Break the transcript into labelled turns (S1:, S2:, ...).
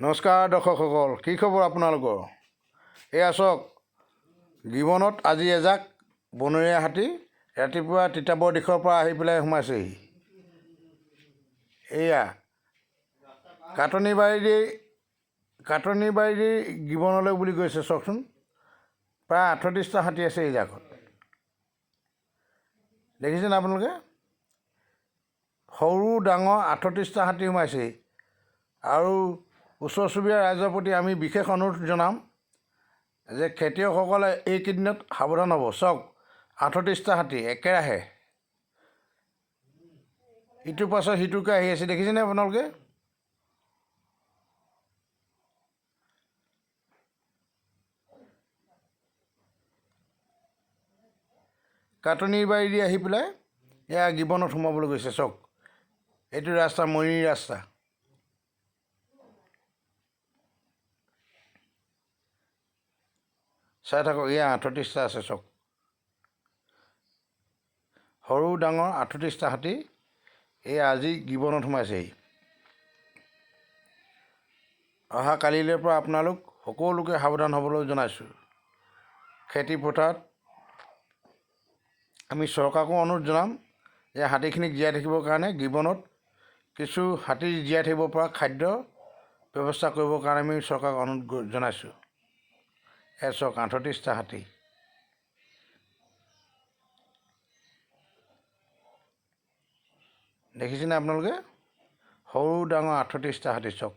S1: নমস্কাৰ দৰ্শকসকল কি খবৰ আপোনালোকৰ? এয়া চাওক গিবনত আজি এজাক বনৰীয়া হাতী, ৰাতিপুৱা তিতাবৰ দিশৰ পৰা আহি পেলাই সোমাইছেহি। এয়া কাটনি বাৰীদি কাটনি বাৰীদি গিবনলৈ বুলি গৈছে চাওকচোন। প্ৰায় আঠত্ৰিছটা হাতী আছে এই জাকত দেখিছেনে আপোনালোকে? সৰু, ডাঙৰ আঠত্ৰিছটা হাতী সোমাইছেহি। আৰু ওচৰ চুবুৰীয়া ৰাইজৰ প্ৰতি আমি বিশেষ অনুৰোধ জনাম যে খেতিয়কসকলে এইকেইদিনত সাৱধান হ'ব। চাওক আঠত্ৰিছটা হাতী একেৰাহে। ইটোৰ পাছত সিটোকৈ আহি আছে দেখিছেনে আপোনালোকে? কাটনিৰ বাৰীদি আহি পেলাই এয়া গিবনত সোমাবলৈ গৈছে, চাওক। এইটো ৰাস্তা মৰিৰ ৰাস্তা। চাই থাকক এয়া আঠত্ৰিছটা আছে চাওক সৰু ডাঙৰ আঠত্ৰিছটা হাতী এই আজি গিবনত সোমাইছেহি। অহা কালিলৈৰ পৰা আপোনালোক সকলোকে সাৱধান হ'বলৈ জনাইছোঁ। খেতি পথাৰত আমি চৰকাৰকো অনুৰোধ জনাম যে হাতীখিনিক জীয়াই থাকিবৰ কাৰণে গিবনত কিছু হাতী জীয়াই থাকিব পৰা খাদ্য ব্যৱস্থা কৰিবৰ কাৰণে আমি চৰকাৰক অনুৰোধ জনাইছোঁ। চাওক আঠত্ৰিছটা হাতী। দেখিছেনে আপোনালোকে? সৰু ডাঙৰ আঠত্ৰিছটা হাতী চাওক